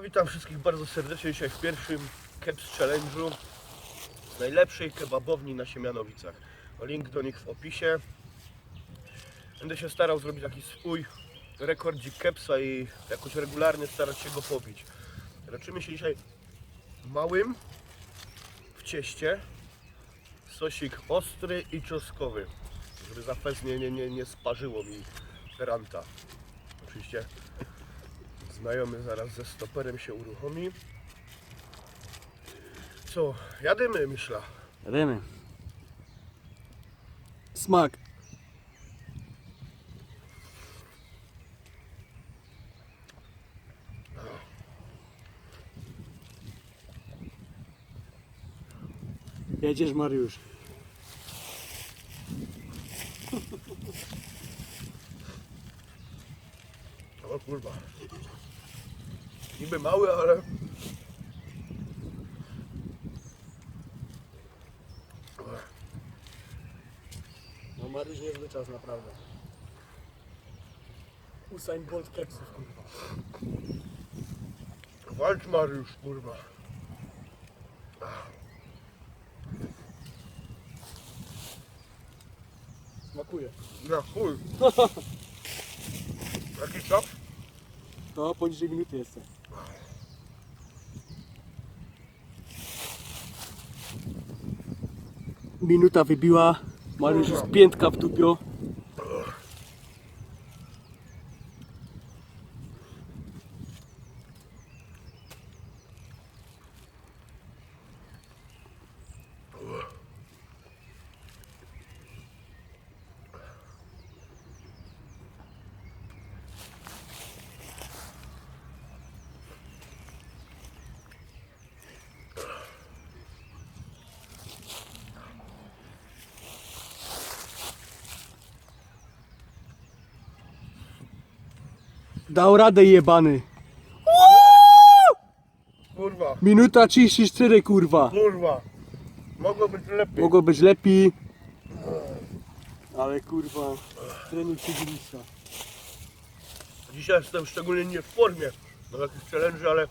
A witam wszystkich bardzo serdecznie dzisiaj w pierwszym Keps Challenge'u najlepszej kebabowni na Siemianowicach. Link do nich w opisie. Będę się starał zrobić taki swój rekordzik Kepsa i jakoś regularnie starać się go pobić. Leczymy się dzisiaj małym w cieście sosik ostry i czosnkowy, żeby za nie, nie, nie, nie sparzyło mi ranta. Oczywiście Znajomy zaraz ze stoperem się uruchomi. Co, jadymy, myśla. Wiemy. Smak. Jedziesz Mariusz. O kurwa. Niby mały, ale... No Mariusz niezły czas naprawdę. Usain Bolt kepsów kurwa. Walcz Mariusz, kurwa. Smakuje. Na chuj. Jaki czas? To poniżej minuty jestem. Minuta wybiła. Mariusz już piętka w dupio. Dał radę jebany. Kurwa, Minuta 34 kurwa. kurwa. Mogło być lepiej. Mogło być lepiej. Ale kurwa, trening cywilista. Dzisiaj jestem szczególnie nie w formie do takich challenge, ale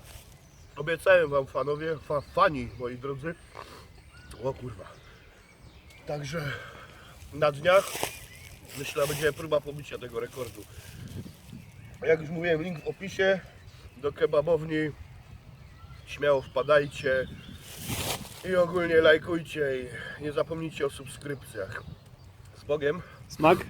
obiecałem wam fanowie, fa, fani moi drodzy. O kurwa. Także na dniach myślę, będzie próba pobicia tego rekordu. Jak już mówiłem, link w opisie do kebabowni. Śmiało wpadajcie i ogólnie lajkujcie i nie zapomnijcie o subskrypcjach. Z Bogiem. Smak?